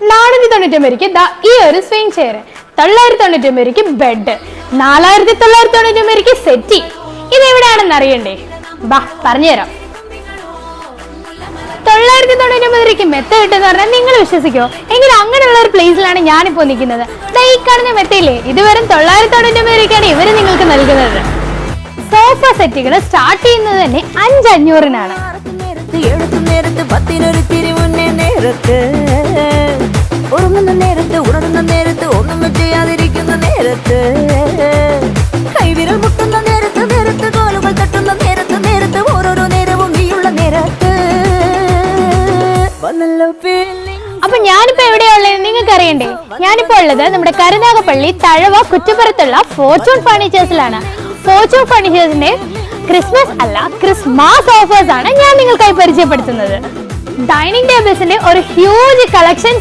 നാനൂറ്റി തൊണ്ണൂറ്റൊമ്പതിക്ക് ദാ ഈ ഒരു സ്വിംഗ് ചെയർ തൊള്ളായിരത്തി തൊണ്ണൂറ്റൊമ്പതിക്ക് ബെഡ് നാലായിരത്തി തൊള്ളായിരത്തി തൊണ്ണൂറ്റൊമ്പതിക്ക് സെറ്റി ഇത് എവിടെയാണെന്ന് അറിയണ്ടേ? ബാ പറഞ്ഞുതരാം. തൊള്ളായിരത്തി തൊണ്ണൂറ്റൊമ്പത് രൂപയ്ക്ക് മെത്ത കിട്ടുമെന്ന് പറഞ്ഞാൽ നിങ്ങൾ വിശ്വസിക്കോ. എങ്കിൽ അങ്ങനെയുള്ള ഒരു പ്ലേസിലാണ് ഞാനിപ്പോൾ നിൽക്കുന്നത്. ഈ കാണുന്ന മെത്തയില്ലേ? ഇത് വെറും തൊള്ളായിരത്തി തൊണ്ണൂറ്റൊമ്പത് രൂപയ്ക്കാണ് ഇവർ നിങ്ങൾക്ക് നൽകുന്നത്. സോഫ സെറ്റുകൾ സ്റ്റാർട്ട് ചെയ്യുന്നത് തന്നെ അഞ്ചഞ്ഞൂറിനാണ്. നേരത്ത് നേരത്ത് പത്തിനൊരു തിരി മുന്നേ നേരത്ത് അപ്പൊ ഞാനിപ്പോ എവിടെയുള്ളത് നിങ്ങൾക്ക് അറിയണ്ടേ ഞാനിപ്പോ ഉള്ളത് നമ്മുടെ കരുനാഗപ്പള്ളി തഴവ കുറ്റപ്പുറത്തുള്ള ഫോർച്യൂൺ ഫർണിച്ചേഴ്സിലാണ് ഫോർച്യൂൺ ഫർണിച്ചേഴ്സിന്റെ ക്രിസ്മസ് അല്ല ക്രിസ്മസ് ഓഫേഴ്സ് ആണ് ഞാൻ നിങ്ങൾക്കായി പരിചയപ്പെടുത്തുന്നത്. ഡൈനിങ് ടേബിൾസിന്റെ ഒരു ഹ്യൂജ് കളക്ഷൻ